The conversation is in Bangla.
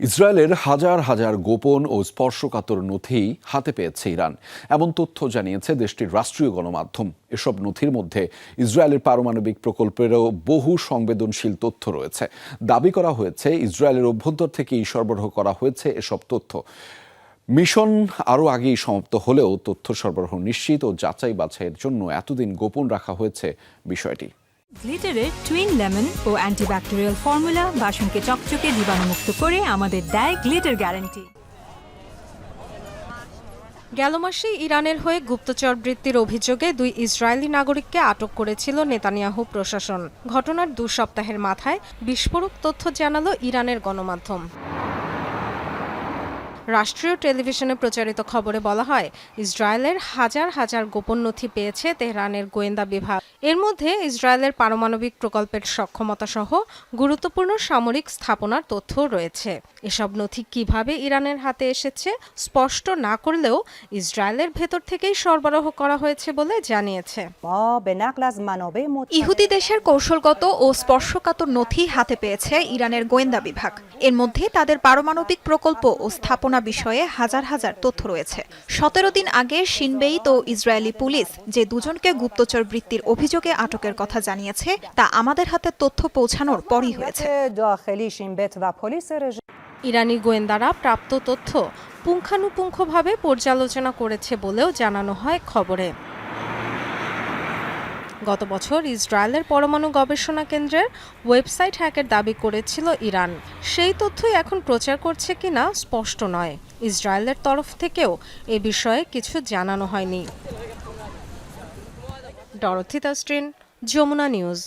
ইসরায়েলের হাজার হাজার গোপন ও স্পর্শকাতর নথি হাতে পেয়েছে ইরান। এমন তথ্য জানিয়েছে দেশটির রাষ্ট্রীয় গণমাধ্যম। এসব নথির মধ্যে ইসরায়েলের পারমাণবিক প্রকল্পেরও বহু সংবেদনশীল তথ্য রয়েছে। দাবি করা হয়েছে, ইসরায়েলের অভ্যন্তর থেকেই সরবরাহ করা হয়েছে এসব তথ্য। মিশন আরও আগেই সমাপ্ত হলেও তথ্য সরবরাহ নিশ্চিত ও যাচাই বাছাইয়ের জন্য এতদিন গোপন রাখা হয়েছে বিষয়টি। গ্লিটারের টুইন লেমন ও অ্যান্টিব্যাকটেরিয়াল ফর্মুলা বাসনকে চকচকে জীবাণুমুক্ত করে আমাদের দেয় গ্লিটার গ্যারান্টি গেল মাসে ইরানের হয়ে গুপ্তচর বৃত্তির অভিযোগে দুই ইসরায়েলি নাগরিককে আটক করেছিল নেতানিয়াহু প্রশাসন। ঘটনার দু সপ্তাহের মাথায় বিস্ফোরক তথ্য জানালো ইরানের গণমাধ্যম। রাষ্ট্রীয় টেলিভিশনে প্রচারিত খবরে বলা হয়, ইসরায়েলের হাজার হাজার গোপন নথি পেয়েছে তেহরানের গোয়েন্দা বিভাগ। এর মধ্যে ইসরায়েলের পারমাণবিক প্রকল্পের সক্ষমতা সহ গুরুত্বপূর্ণ সামরিক স্থাপনার তথ্য রয়েছে। এসব নথি কীভাবে ইরানের হাতে এসেছে স্পষ্ট না করলেও ইসরায়েলের ভেতর থেকেই সরবরাহ করা হয়েছে বলে জানিয়েছে। ইহুদি দেশের কৌশলগত ও স্পর্শকাতর নথি হাতে পেয়েছে ইরানের গোয়েন্দা বিভাগ। এর মধ্যে তাদের পারমাণবিক প্রকল্প ও স্থাপনা ঘটনা বিষয়ে হাজার হাজার তথ্য রয়েছে। সতেরো দিন আগে সিনবেইত ও ইসরায়েলি পুলিশ যে দুজনকে গুপ্তচর বৃত্তির অভিযোগে আটকের কথা জানিয়েছে, তা আমাদের হাতে তথ্য পৌঁছানোর পরই হয়েছে। ইরানি গোয়েন্দারা প্রাপ্ত তথ্য পুঙ্খানুপুঙ্খভাবে পর্যালোচনা করেছে বলেও জানানো হয় খবরে। গত বছর ইসরায়েলের পরমাণু গবেষণা কেন্দ্রের ওয়েবসাইট হ্যাকের দাবি করেছিল ইরান। সেই তথ্যই এখন প্রচার করছে কিনা স্পষ্ট নয়। ইসরায়েলের তরফ থেকেও এ বিষয়ে কিছু জানানো হয়নি। ডরথি তাস্ট্রিন যমুনা নিউজ।